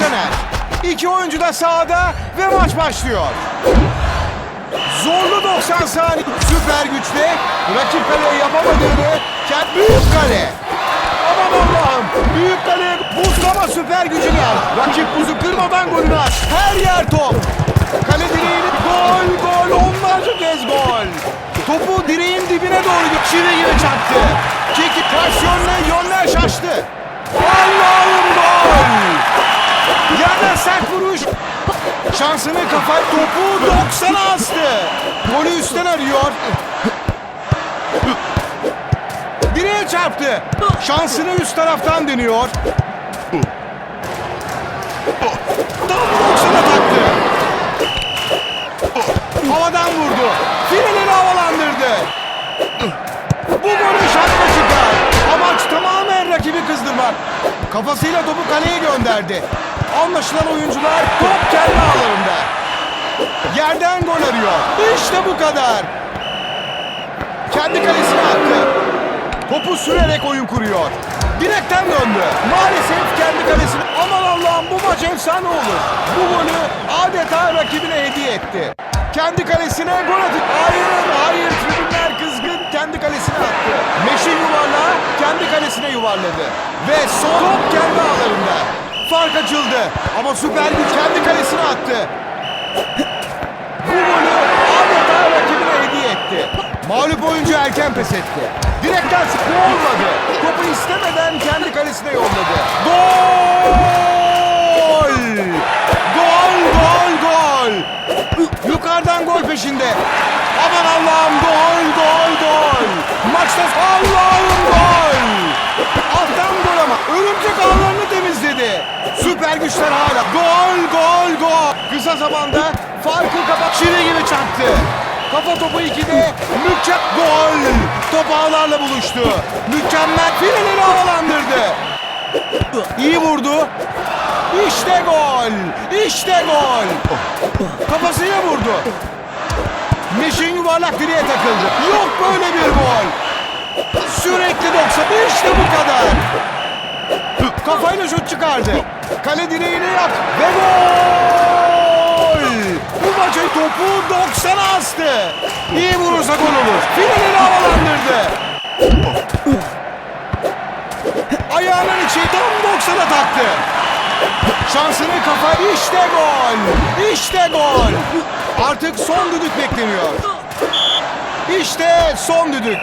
Mertener. İki oyuncu da sahada ve maç başlıyor. Zorlu 90 saniye. Süper güçle rakip kaleye yapamadığını kent büyük kale. Aman Allah'ım. Büyük kale buzlama süper gücünü. Rakip buzu kırmadan golünü at. Her yer top. Kale direğini gol gol onlarca kez gol. Topu direğin dibine doğru çivi gibi çaktı. Kiki taş yönüne yönler şaştı. Allah'ım gol. Şansını kafayı topu 90'a astı. Golü üstten arıyor. Direğe çarptı. Şansını üst taraftan deniyor. Tam 90'a taktı. Havadan vurdu. Fileleri Kafasıyla topu kaleye gönderdi. Anlaşılan oyuncular top kendi ağlarında. Yerden gol arıyor. İşte bu kadar. Kendi kalesine attı. Topu sürerek oyun kuruyor. Direkten döndü. Maalesef kendi kalesine. Aman Allah'ım bu maç efsane olur. Bu golü adeta rakibine hediye etti. Kendi kalesine gol atıp hayır hayır tribünler kızgın kendi kalesine attı. Meşin yuvarlağı kalesine yuvarladı. Ve son top kendi ağlarında. Fark açıldı ama süper güç kendi kalesine attı. Bu golü adeta rakibine hediye etti. Mağlup oyuncu erken pes etti. Direkten sıkı olmadı. Topu istemeden kendi kalesine yolladı. Gol! Gol, gol, gol! Yukarıdan gol peşinde. Aman Allah'ım gol, gol, gol! Süper güçler hala. Gol, gol, gol! Kısa zamanda farkı kapat. Çivi gibi çaktı. Kafa topu 2'de mükemmel gol. Top ağlarla buluştu. Mükemmel fileleri havalandırdı. İyi vurdu. İşte gol. İşte gol. Kafasıyla vurdu. Meşin yuvarlak direğe takıldı. Yok böyle bir gol. Sürekli 90. İşte bu kadar. Kafayla şut çıkardı. Kale direğine yak. Ve gol. Bu maçı topu 90'a astı. İyi vurursa gol olur. Fileleri havalandırdı. Ayağının içi tam 90'a taktı. Şansını kafa işte gol. İşte gol. Artık son düdük bekleniyor. İşte son düdük.